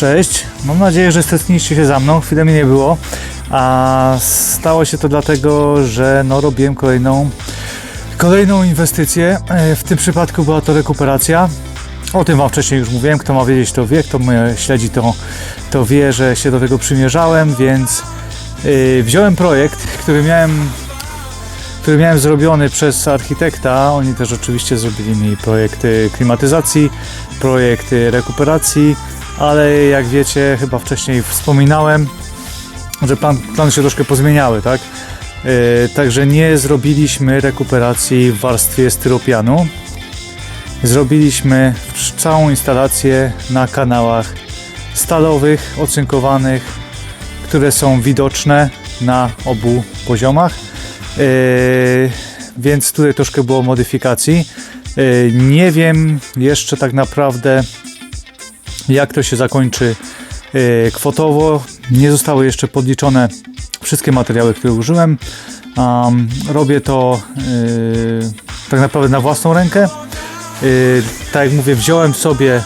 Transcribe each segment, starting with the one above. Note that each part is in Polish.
Cześć, mam nadzieję, że stęskniliście się za mną, chwilę mnie nie było, a stało się to dlatego, że no, robiłem kolejną, kolejną inwestycję, E, w tym przypadku była to rekuperacja. O tym Wam wcześniej już mówiłem, kto ma wiedzieć to wie, kto mnie śledzi to, to wie, że się do tego przymierzałem, więc yy, wziąłem projekt, który miałem który miałem zrobiony przez architekta. Oni też oczywiście zrobili mi projekty klimatyzacji, projekty rekuperacji, ale jak wiecie, chyba wcześniej wspominałem, że plan, plany się troszkę pozmieniały, tak? Yy, także nie zrobiliśmy rekuperacji w warstwie styropianu. Zrobiliśmy całą instalację na kanałach stalowych, ocynkowanych, które są widoczne na obu poziomach. Yy, więc tutaj troszkę było modyfikacji. Yy, nie wiem jeszcze tak naprawdę, jak to się zakończy yy, kwotowo. Nie zostały jeszcze podliczone wszystkie materiały, które użyłem. Robię to yy, tak naprawdę na własną rękę. Yy, tak jak mówię, wziąłem sobie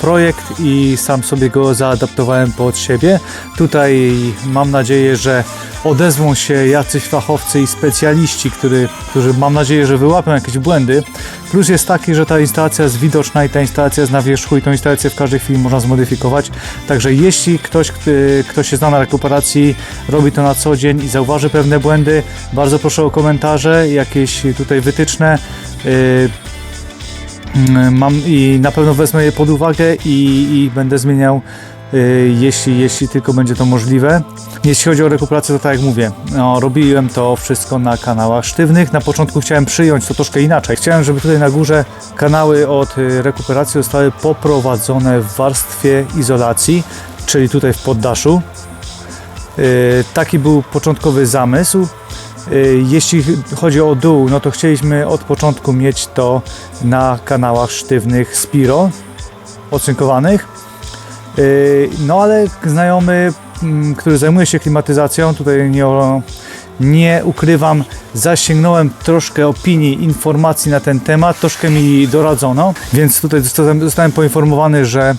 projekt i sam sobie go zaadaptowałem pod siebie. Tutaj mam nadzieję, że odezwą się jacyś fachowcy i specjaliści, który, którzy mam nadzieję, że wyłapią jakieś błędy. Plus jest taki, że ta instalacja jest widoczna i ta instalacja jest na wierzchu i tą instalację w każdej chwili można zmodyfikować. Także jeśli ktoś, kto, się zna na rekuperacji, robi to na co dzień i zauważy pewne błędy, bardzo proszę o komentarze, jakieś tutaj wytyczne. Mm, Mam i na pewno wezmę je pod uwagę i, i będę zmieniał, y, jeśli, jeśli tylko będzie to możliwe. Jeśli chodzi o rekuperację, to tak jak mówię, no, robiłem to wszystko na kanałach sztywnych. Na początku chciałem przyjąć to troszkę inaczej. Chciałem, żeby tutaj na górze kanały od y, rekuperacji zostały poprowadzone w warstwie izolacji, czyli tutaj w poddaszu. Y, Taki był początkowy zamysł. Y, Jeśli chodzi o dół, no to chcieliśmy od początku mieć to na kanałach sztywnych Spiro, ocynkowanych. Y, No ale znajomy, mm, który zajmuje się klimatyzacją, tutaj nie, nie ukrywam, zasięgnąłem troszkę opinii, informacji na ten temat, troszkę mi doradzono, więc tutaj zostałem, poinformowany, że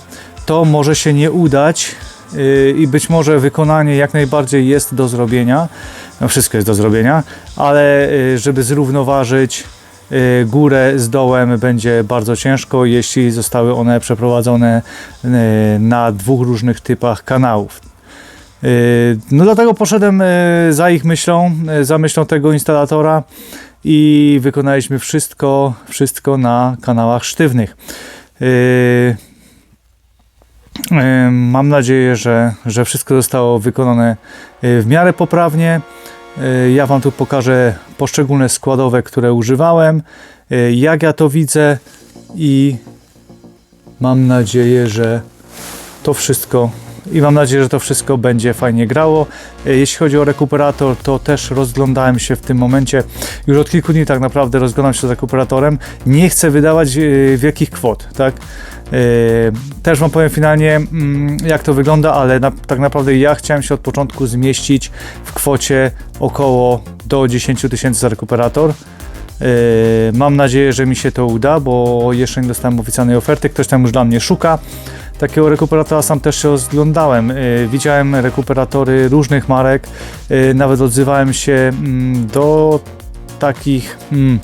to może się nie udać i być może wykonanie jak najbardziej jest do zrobienia. No wszystko jest do zrobienia, ale yy, żeby zrównoważyć yy, górę z dołem będzie bardzo ciężko, jeśli zostały one przeprowadzone na dwóch różnych typach kanałów. No dlatego poszedłem za ich myślą, za myślą tego instalatora i wykonaliśmy wszystko, wszystko na kanałach sztywnych. Mam nadzieję, że, że wszystko zostało wykonane yy, w miarę poprawnie. Yy, Ja Wam tu pokażę poszczególne składowe, które używałem, yy, jak ja to widzę i mam nadzieję, że to wszystko i mam nadzieję, że to wszystko będzie fajnie grało. E, Jeśli chodzi o rekuperator, to też rozglądałem się w tym momencie. Już od kilku dni tak naprawdę rozglądam się z rekuperatorem. Nie chcę wydawać e, wielkich kwot, tak? E, Też Wam powiem finalnie, mm, jak to wygląda, ale na, tak naprawdę ja chciałem się od początku zmieścić w kwocie około do 10 tysięcy za rekuperator. Yy, Mam nadzieję, że mi się to uda, bo jeszcze nie dostałem oficjalnej oferty. Ktoś tam już dla mnie szuka. Takiego rekuperatora sam też się rozglądałem. Yy, Widziałem rekuperatory różnych marek. Yy, Nawet odzywałem się mm, do takich mm,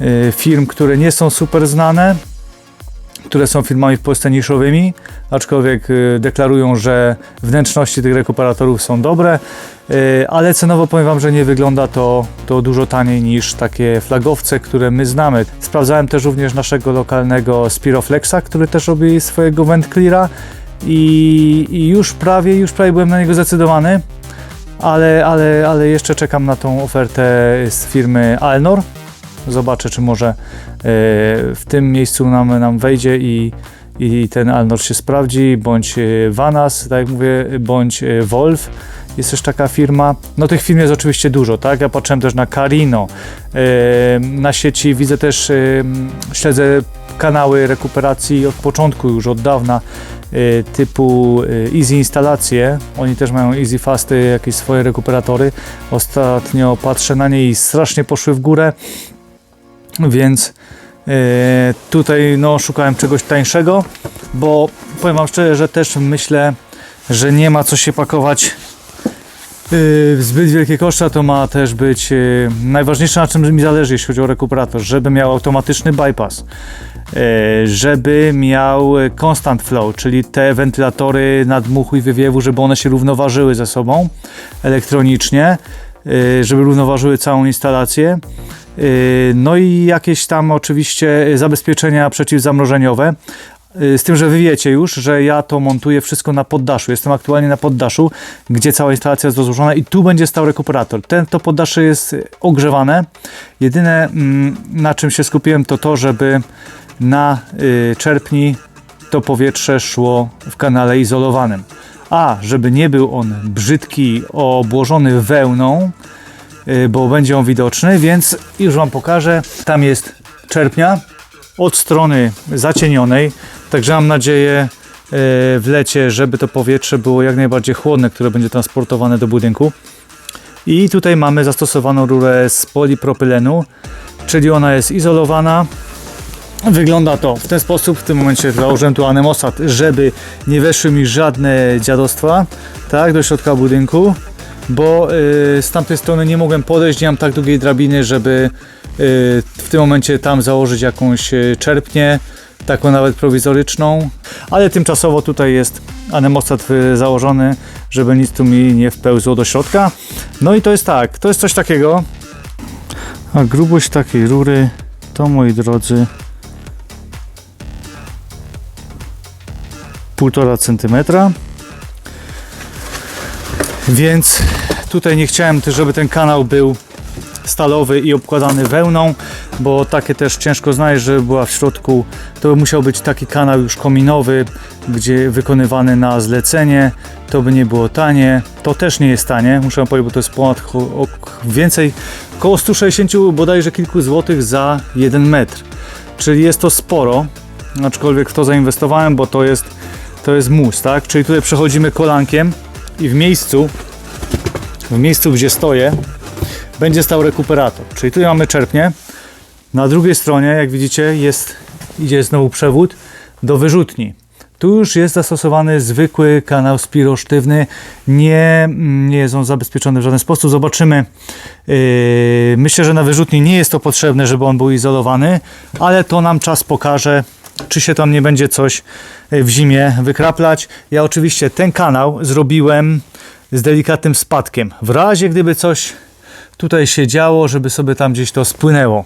yy, firm, które nie są super znane, które są firmami w Polsce niszowymi, aczkolwiek yy, deklarują, że wnętrzności tych rekuperatorów są dobre. Yy, ale cenowo powiem Wam, że nie wygląda to, to dużo taniej niż takie flagowce, które my znamy. Sprawdzałem też również naszego lokalnego Spiroflexa, który też robi swojego Vent Cleara i, i już prawie, już prawie byłem na niego zdecydowany, ale, ale, ale jeszcze czekam na tą ofertę z firmy Alnor. Zobaczę, czy może yy, w tym miejscu nam, nam wejdzie i, i ten Alnor się sprawdzi, bądź yy, Vanas, tak jak mówię, bądź yy, Wolf. Jest też taka firma. No tych firm jest oczywiście dużo, tak? Ja patrzyłem też na Carino. Na sieci widzę też, śledzę kanały rekuperacji od początku, już od dawna, typu Easy Instalacje. Oni też mają Easy Fasty, jakieś swoje rekuperatory. Ostatnio patrzę na nie i strasznie poszły w górę, więc yy, tutaj no, szukałem czegoś tańszego, bo powiem Wam szczerze, że też myślę, że nie ma co się pakować yy, zbyt wielkie koszta, to ma też być yy, najważniejsze na czym mi zależy, jeśli chodzi o rekuperator, żeby miał automatyczny bypass, żeby miał e, constant flow, czyli te wentylatory nadmuchu i wywiewu, żeby one się równoważyły ze sobą elektronicznie, żeby równoważyły całą instalację. Yy, No i jakieś tam oczywiście zabezpieczenia przeciwzamrożeniowe. Yy, Z tym, że wy wiecie już, że ja to montuję wszystko na poddaszu. Jestem aktualnie na poddaszu, gdzie cała instalacja jest rozłożona i tu będzie stał rekuperator. Ten, to poddasze jest ogrzewane. Jedyne mm, na czym się skupiłem to to, żeby na y, czerpni to powietrze szło w kanale izolowanym. A, żeby nie był on brzydki, obłożony wełną, y, bo będzie on widoczny, więc już Wam pokażę. Tam jest czerpnia od strony zacienionej, także mam nadzieję y, w lecie, żeby to powietrze było jak najbardziej chłodne, które będzie transportowane do budynku. I tutaj mamy zastosowaną rurę z polipropylenu, czyli ona jest izolowana. Wygląda to w ten sposób, w tym momencie założyłem tu anemostat, żeby nie weszły mi żadne dziadostwa tak, do środka budynku, bo y, z tamtej strony nie mogłem podejść, nie mam tak długiej drabiny, żeby y, w tym momencie tam założyć jakąś y, czerpnię, taką nawet prowizoryczną, ale tymczasowo tutaj jest anemostat założony, żeby nic tu mi nie wpełzło do środka. No i to jest tak, to jest coś takiego, a grubość takiej rury to moi drodzy 1,5 centymetra. Więc tutaj nie chciałem żeby ten kanał był stalowy i obkładany wełną, bo takie też ciężko znaleźć, żeby była w środku. To musiał być taki kanał już kominowy, gdzie wykonywany na zlecenie. To by nie było tanie. To też nie jest tanie, muszę powiedzieć, bo to jest ponad o- więcej, około 160 bodajże kilku złotych za 1 metr. Czyli jest to sporo, aczkolwiek w to zainwestowałem, bo to jest, to jest mus, tak? Czyli tutaj przechodzimy kolankiem i w miejscu, w miejscu gdzie stoję, będzie stał rekuperator. Czyli tutaj mamy czerpnię. Na drugiej stronie, jak widzicie, jest, idzie znowu przewód do wyrzutni. Tu już jest zastosowany zwykły kanał spiro sztywny. Nie, nie jest on zabezpieczony w żaden sposób. Zobaczymy. Yy, myślę, że na wyrzutni nie jest to potrzebne, żeby on był izolowany, ale to nam czas pokaże, czy się tam nie będzie coś yy, w zimie wykraplać. Ja oczywiście ten kanał zrobiłem z delikatnym spadkiem. W razie gdyby coś tutaj się działo, żeby sobie tam gdzieś to spłynęło.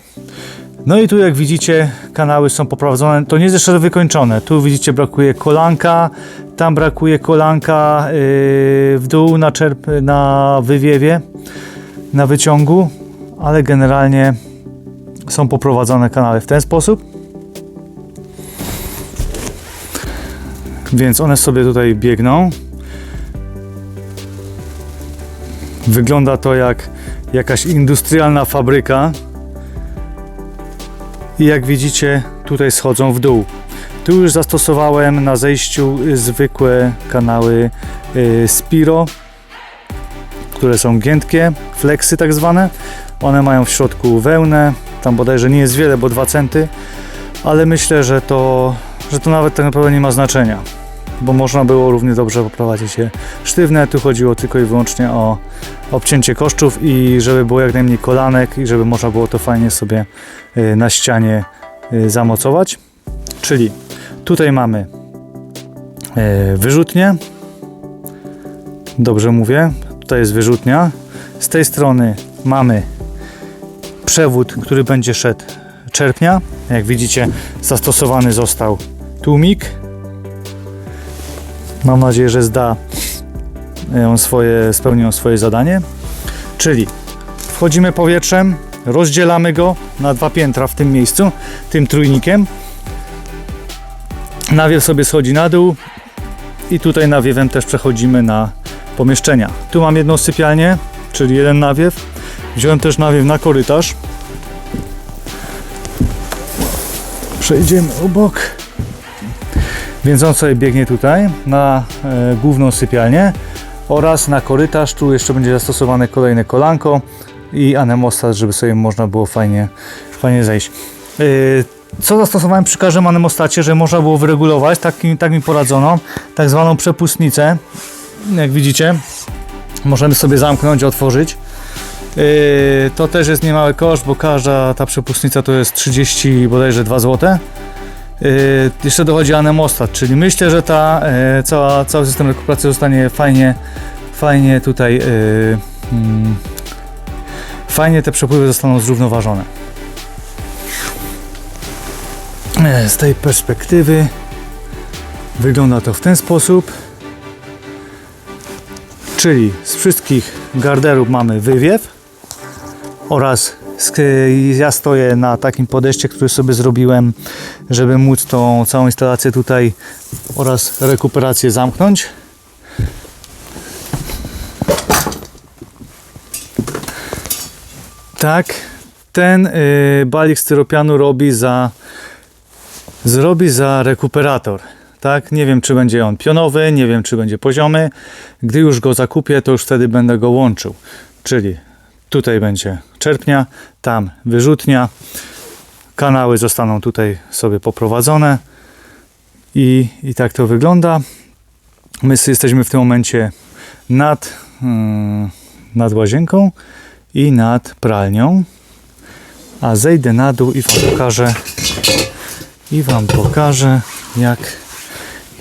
No i tu jak widzicie kanały są poprowadzone, to nie jest jeszcze wykończone. Tu widzicie brakuje kolanka, tam brakuje kolanka yy, w dół na, czerp, na wywiewie, na wyciągu, ale generalnie są poprowadzone kanały w ten sposób. Więc one sobie tutaj biegną. Wygląda to jak jakaś industrialna fabryka. I jak widzicie, tutaj schodzą w dół. Tu już zastosowałem na zejściu zwykłe kanały y, Spiro, które są giętkie, flexy tak zwane. One mają w środku wełnę, tam bodajże nie jest wiele, bo 2 centy, ale myślę, że to, że to nawet tak naprawdę nie ma znaczenia, bo można było równie dobrze poprowadzić je sztywne. Tu chodziło tylko i wyłącznie o obcięcie kosztów i żeby było jak najmniej kolanek i żeby można było to fajnie sobie y, na ścianie y, zamocować. Czyli tutaj mamy y, wyrzutnię. Dobrze mówię. Tutaj jest wyrzutnia. Z tej strony mamy przewód, który będzie szedł czerpnia. Jak widzicie, zastosowany został tłumik. Mam nadzieję, że zda on swoje, spełni on swoje zadanie. Czyli wchodzimy powietrzem, rozdzielamy go na dwa piętra w tym miejscu, tym trójnikiem. Nawiew sobie schodzi na dół i tutaj nawiewem też przechodzimy na pomieszczenia. Tu mam jedną sypialnię, czyli jeden nawiew. Wziąłem też nawiew na korytarz. Przejdziemy obok. Więc on sobie biegnie tutaj na e, główną sypialnię oraz na korytarz. Tu jeszcze będzie zastosowane kolejne kolanko i anemostat, żeby sobie można było fajnie, fajnie zejść. Yy, co zastosowałem przy każdym anemostacie, że można było wyregulować, tak, tak mi poradzono, tak zwaną przepustnicę. Jak widzicie, możemy sobie zamknąć, otworzyć. Yy, to też jest niemały koszt, bo każda ta przepustnica to jest 30 bodajże 2 zł. Yy, jeszcze dochodzi anemostat, czyli myślę, że ta yy, cała, cały system rekuperacji zostanie fajnie, fajnie tutaj, yy, mm, fajnie te przepływy zostaną zrównoważone. Z tej perspektywy wygląda to w ten sposób. Czyli z wszystkich garderów mamy wywiew oraz ja stoję na takim podejście, który sobie zrobiłem, żeby móc tą całą instalację tutaj oraz rekuperację zamknąć. Tak, ten y, balik styropianu robi za zrobi za rekuperator. Tak, nie wiem czy będzie on pionowy, nie wiem czy będzie poziomy. Gdy już go zakupię, to już wtedy będę go łączył. Czyli tutaj będzie czerpnia, tam wyrzutnia. Kanały zostaną tutaj sobie poprowadzone. I, i tak to wygląda. My jesteśmy w tym momencie nad, mm, nad łazienką i nad pralnią. A zejdę na dół i wam pokażę i Wam pokażę jak,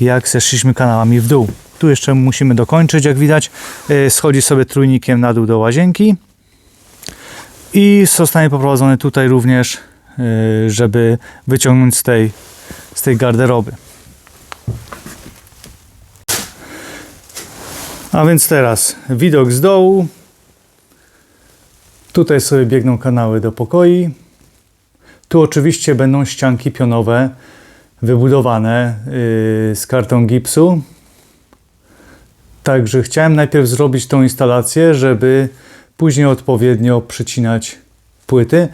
jak zeszliśmy kanałami w dół. Tu jeszcze musimy dokończyć, jak widać. Yy, Schodzi sobie trójnikiem na dół do łazienki i zostanie poprowadzony tutaj również, yy, żeby wyciągnąć z tej, z tej garderoby. A więc teraz widok z dołu. Tutaj sobie biegną kanały do pokoi. Tu oczywiście będą ścianki pionowe wybudowane yy, z kartą gipsu. Także chciałem najpierw zrobić tą instalację, żeby później odpowiednio przycinać płyty.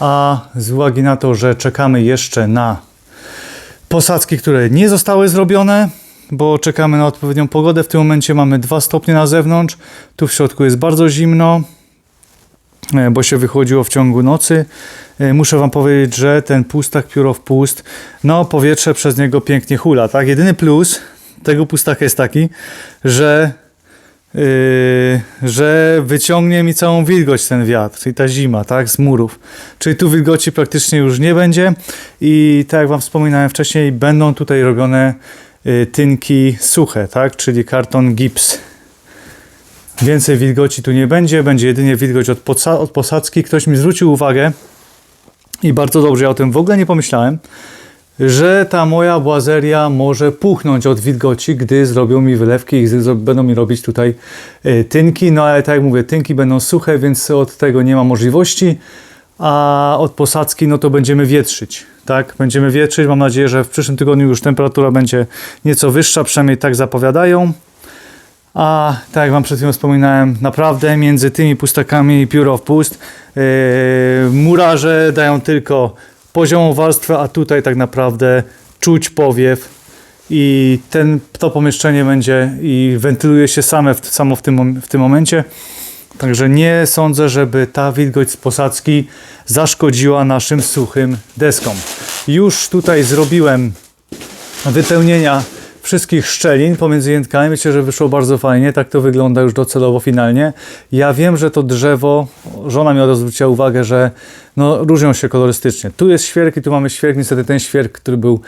A z uwagi na to, że czekamy jeszcze na posadzki, które nie zostały zrobione, bo czekamy na odpowiednią pogodę. W tym momencie mamy 2 stopnie na zewnątrz. Tu w środku jest bardzo zimno e, bo się wychodziło w ciągu nocy. E, Muszę Wam powiedzieć, że ten pustak pióro w pust, no powietrze przez niego pięknie hula, tak? Jedyny plus tego pustaka jest taki, że yy, że wyciągnie mi całą wilgoć ten wiatr, czyli ta zima, tak, z murów. Czyli tu wilgoci praktycznie już nie będzie i tak jak Wam wspominałem wcześniej, będą tutaj robione yy, tynki suche, tak, czyli karton gips. Więcej wilgoci tu nie będzie, będzie jedynie wilgoć od, od posadzki. Ktoś mi zwrócił uwagę i bardzo dobrze, ja o tym w ogóle nie pomyślałem, że ta moja błazeria może puchnąć od wilgoci, gdy zrobią mi wylewki i będą mi robić tutaj y, tynki. No ale tak jak mówię, tynki będą suche, więc od tego nie ma możliwości, a od posadzki no to będziemy wietrzyć. Tak, będziemy wietrzyć. Mam nadzieję, że w przyszłym tygodniu już temperatura będzie nieco wyższa, przynajmniej tak zapowiadają. A tak jak Wam przed chwilą wspominałem, naprawdę między tymi pustakami pióro w pust yy, murarze dają tylko poziomą warstwę, a tutaj tak naprawdę czuć powiew i ten, to pomieszczenie będzie i wentyluje się same w, samo w tym, w tym momencie. Także nie sądzę, żeby ta wilgoć z posadzki zaszkodziła naszym suchym deskom. Już tutaj zrobiłem wypełnienia wszystkich szczelin pomiędzy jętkami. Myślę, że wyszło bardzo fajnie. Tak to wygląda już docelowo finalnie. Ja wiem, że to drzewo, żona mi od zwróciła uwagę, że no, różnią się kolorystycznie. Tu jest świerk i tu mamy świerk. Niestety ten świerk, który był,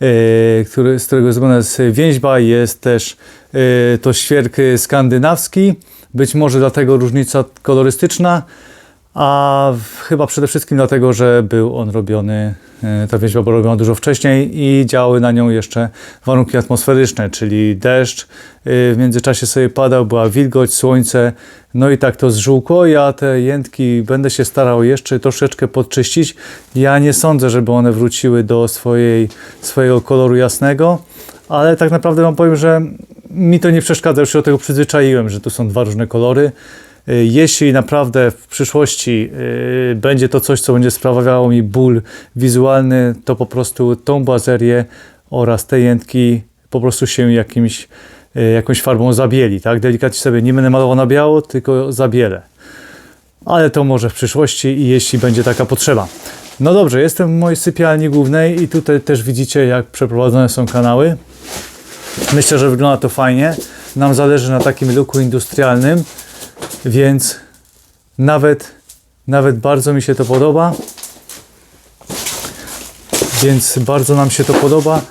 e, który, z którego zrobiona jest więźba, jest też e, to świerk skandynawski. Być może dlatego różnica kolorystyczna a w- chyba przede wszystkim dlatego, że był on robiony, e, ta wieźba była robiona dużo wcześniej i działały na nią jeszcze warunki atmosferyczne, czyli deszcz, e, w międzyczasie sobie padał, była wilgoć, słońce, no i tak to zżółkło. Ja te jętki będę się starał jeszcze troszeczkę podczyścić. Ja nie sądzę, żeby one wróciły do swojej, swojego koloru jasnego, ale tak naprawdę wam powiem, że mi to nie przeszkadza, już się do tego przyzwyczaiłem, że tu są dwa różne kolory. Y, Jeśli naprawdę w przyszłości y, będzie to coś, co będzie sprawiało mi ból wizualny, to po prostu tą bazerię oraz te jętki po prostu się jakimś, y, jakąś farbą zabieli. Tak? Delikatnie sobie nie będę malował na biało, tylko zabielę. Ale to może w przyszłości i jeśli będzie taka potrzeba. No dobrze, jestem w mojej sypialni głównej i tutaj też widzicie, jak przeprowadzone są kanały. Myślę, że wygląda to fajnie. Nam zależy na takim luku industrialnym, więc nawet, nawet bardzo mi się to podoba. Więc bardzo nam się to podoba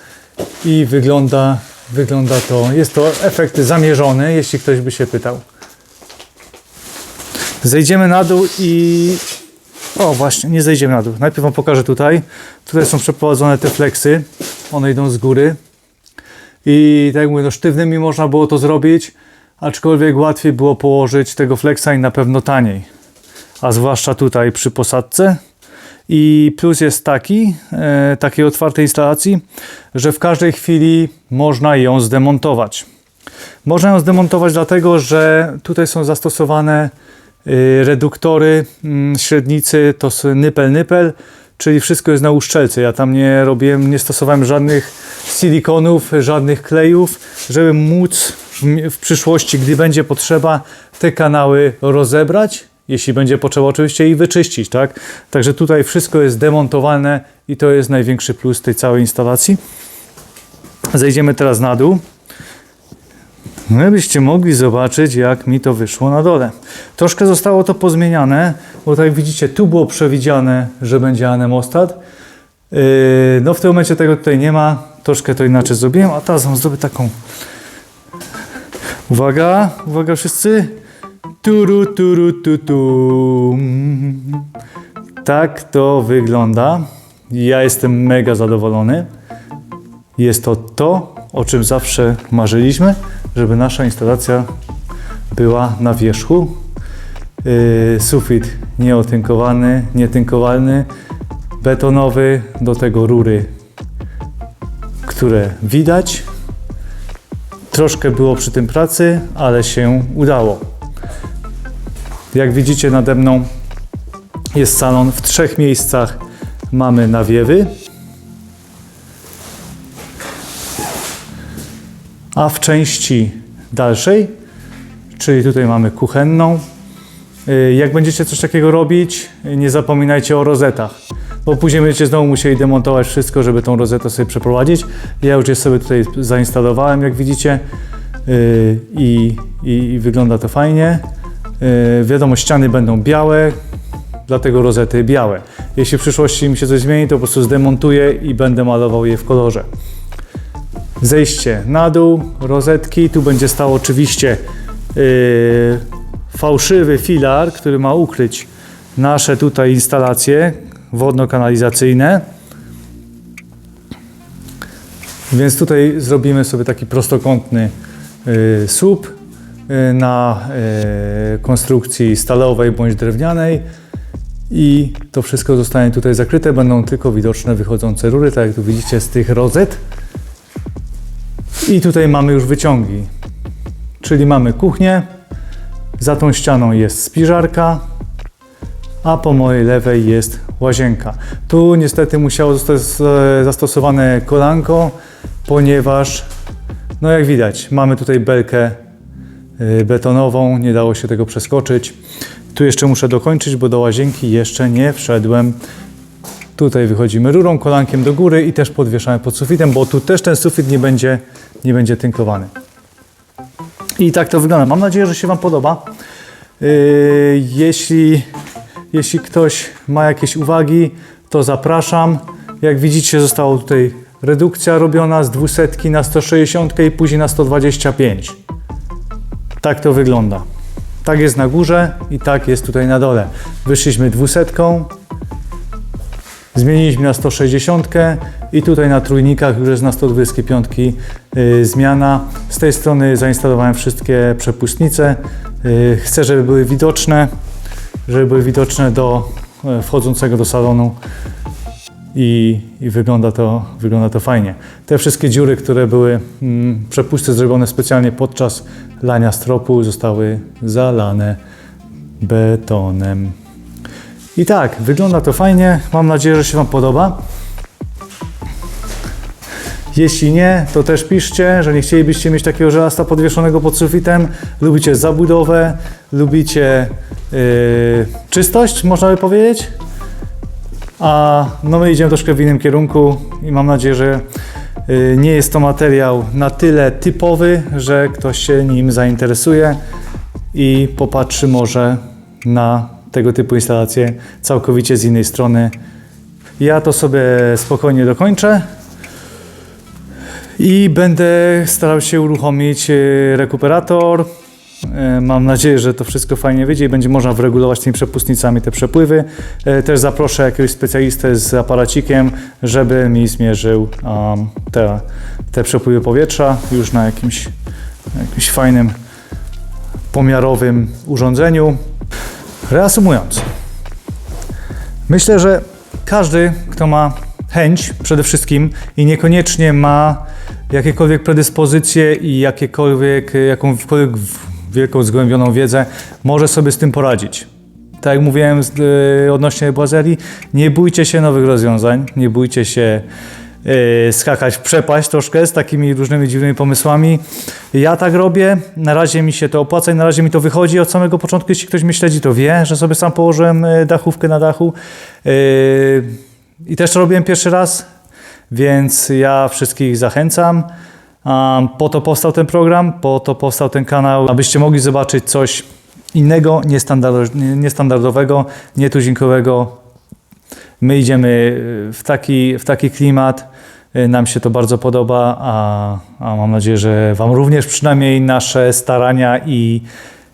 i wygląda, wygląda to. Jest to efekt zamierzony, jeśli ktoś by się pytał. Zejdziemy na dół i. O, właśnie, nie zejdziemy na dół. Najpierw Wam pokażę tutaj. Tutaj są przeprowadzone te fleksy. One idą z góry. I tak jak mówię, no sztywnymi można było to zrobić, aczkolwiek łatwiej było położyć tego flexa i na pewno taniej. A zwłaszcza tutaj przy posadce. I plus jest taki, e, takiej otwartej instalacji, że w każdej chwili można ją zdemontować. Można ją zdemontować dlatego, że tutaj są zastosowane y, reduktory mm, średnicy, to nypel-nypel, czyli wszystko jest na uszczelce. Ja tam nie robiłem, nie stosowałem żadnych silikonów, żadnych klejów, żeby móc w, przyszłości, gdy będzie potrzeba, te kanały rozebrać, jeśli będzie potrzeba oczywiście i wyczyścić, tak? Także tutaj wszystko jest demontowane i to jest największy plus tej całej instalacji. Zejdziemy teraz na dół. No byście mogli zobaczyć, jak mi to wyszło na dole. Troszkę zostało to pozmieniane, bo tak jak widzicie, tu było przewidziane, że będzie anemostat. Yy, no w tym momencie tego tutaj nie ma. Troszkę to inaczej zrobiłem, a teraz wam zrobię taką. Uwaga, uwaga wszyscy. Turu, turu, tu, tu. Tak to wygląda. Ja jestem mega zadowolony. Jest to to, o czym zawsze marzyliśmy, żeby nasza instalacja była na wierzchu. Yy, sufit nieotynkowany, nietynkowalny, betonowy, do tego rury, które widać. Troszkę było przy tym pracy, ale się udało. Jak widzicie nade mną jest salon w trzech miejscach. Mamy nawiewy, a w części dalszej, czyli tutaj mamy kuchenną. Y, Jak będziecie coś takiego robić, nie zapominajcie o rozetach, bo później będziecie znowu musieli demontować wszystko, żeby tą rozetę sobie przeprowadzić. Ja już je sobie tutaj zainstalowałem, jak widzicie, y, i, i, i wygląda to fajnie. Y, Wiadomo, ściany będą białe, dlatego rozety białe. Jeśli w przyszłości mi się coś zmieni, to po prostu zdemontuję i będę malował je w kolorze zejście na dół, rozetki. Tu będzie stał oczywiście yy, fałszywy filar, który ma ukryć nasze tutaj instalacje wodno-kanalizacyjne. Więc tutaj zrobimy sobie taki prostokątny yy, słup yy, na yy, konstrukcji stalowej bądź drewnianej i to wszystko zostanie tutaj zakryte. Będą tylko widoczne wychodzące rury, tak jak tu widzicie z tych rozet. I tutaj mamy już wyciągi, czyli mamy kuchnię, za tą ścianą jest spiżarka, a po mojej lewej jest łazienka. Tu niestety musiało zostać zastosowane kolanko, ponieważ, no jak widać, mamy tutaj belkę e, betonową, nie dało się tego przeskoczyć. Tu jeszcze muszę dokończyć, bo do łazienki jeszcze nie wszedłem. Tutaj wychodzimy rurą, kolankiem do góry i też podwieszamy pod sufitem, bo tu też ten sufit nie będzie, nie będzie tynkowany. I tak to wygląda. Mam nadzieję, że się Wam podoba. Yy, jeśli, jeśli ktoś ma jakieś uwagi, to zapraszam. Jak widzicie, została tutaj redukcja robiona z 200 na 160 i później na 125. Tak to wygląda. Tak jest na górze i tak jest tutaj na dole. Wyszliśmy 200, Zmieniliśmy na 160 i tutaj na trójnikach już jest na 125 y, zmiana. Z tej strony zainstalowałem wszystkie przepustnice. Y, chcę, żeby były widoczne, żeby były widoczne do e, wchodzącego do salonu i, i wygląda, to, wygląda to fajnie. Te wszystkie dziury, które były mm, przepusty zrobione specjalnie podczas lania stropu zostały zalane betonem. I tak, wygląda to fajnie. Mam nadzieję, że się Wam podoba. Jeśli nie, to też piszcie, że nie chcielibyście mieć takiego żelasta podwieszonego pod sufitem. Lubicie zabudowę, lubicie yy, czystość, można by powiedzieć. A no my idziemy troszkę w innym kierunku i mam nadzieję, że y, nie jest to materiał na tyle typowy, że ktoś się nim zainteresuje i popatrzy może na tego typu instalacje całkowicie z innej strony. Ja to sobie spokojnie dokończę i będę starał się uruchomić y, rekuperator. E, Mam nadzieję, że to wszystko fajnie wyjdzie i będzie można wyregulować tymi przepustnicami te przepływy. E, Też zaproszę jakiegoś specjalistę z aparacikiem, żeby mi zmierzył um, te, te przepływy powietrza już na jakimś, jakimś fajnym, pomiarowym urządzeniu. Reasumując, myślę, że każdy, kto ma chęć przede wszystkim i niekoniecznie ma jakiekolwiek predyspozycje i jakiekolwiek, jakąkolwiek wielką zgłębioną wiedzę, może sobie z tym poradzić. Tak jak mówiłem e, odnośnie błazerii, nie bójcie się nowych rozwiązań, nie bójcie się e, skakać w przepaść troszkę z takimi różnymi dziwnymi pomysłami. Ja tak robię, na razie mi się to opłaca i na razie mi to wychodzi od samego początku. Jeśli ktoś mnie śledzi, to wie, że sobie sam położyłem e, dachówkę na dachu. I też to robiłem pierwszy raz, więc ja wszystkich zachęcam. Po to powstał ten program, po to powstał ten kanał, abyście mogli zobaczyć coś innego, niestandard- nie- niestandardowego, nietuzinkowego. My idziemy w taki, w taki klimat, y, nam się to bardzo podoba, a, a mam nadzieję, że Wam również przynajmniej nasze starania i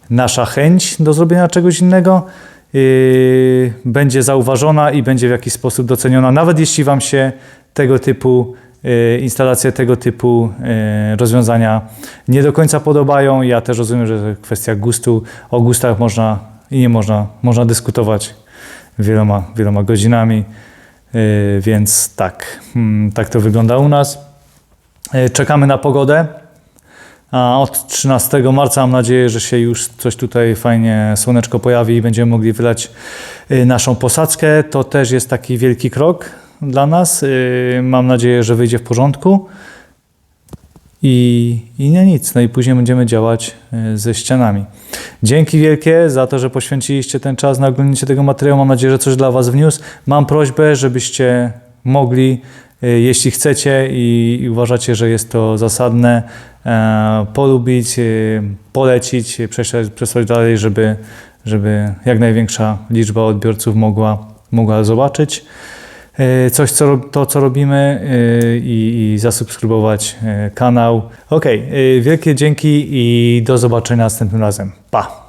nasza chęć do zrobienia czegoś innego yy, będzie zauważona i będzie w jakiś sposób doceniona, nawet jeśli Wam się tego typu yy, instalacje, tego typu yy, rozwiązania nie do końca podobają. Ja też rozumiem, że to kwestia gustu. O gustach można i nie można, można dyskutować wieloma, wieloma godzinami, więc tak, mm, tak to wygląda u nas. Czekamy na pogodę. A od 13 marca mam nadzieję, że się już coś tutaj fajnie słoneczko pojawi i będziemy mogli wylać y, naszą posadzkę. To też jest taki wielki krok dla nas. Y, Mam nadzieję, że wyjdzie w porządku. I, I nie nic. No i później będziemy działać y, ze ścianami. Dzięki wielkie za to, że poświęciliście ten czas na oglądnięcie tego materiału. Mam nadzieję, że coś dla Was wniósł. Mam prośbę, żebyście mogli, jeśli chcecie i, uważacie, że jest to zasadne, e, polubić, y, polecić, przesłać, przesłać dalej, żeby, żeby jak największa liczba odbiorców mogła, mogła zobaczyć e, coś, co, to, co robimy e, i, i zasubskrybować e, kanał. Ok, wielkie dzięki i do zobaczenia następnym razem. Pa!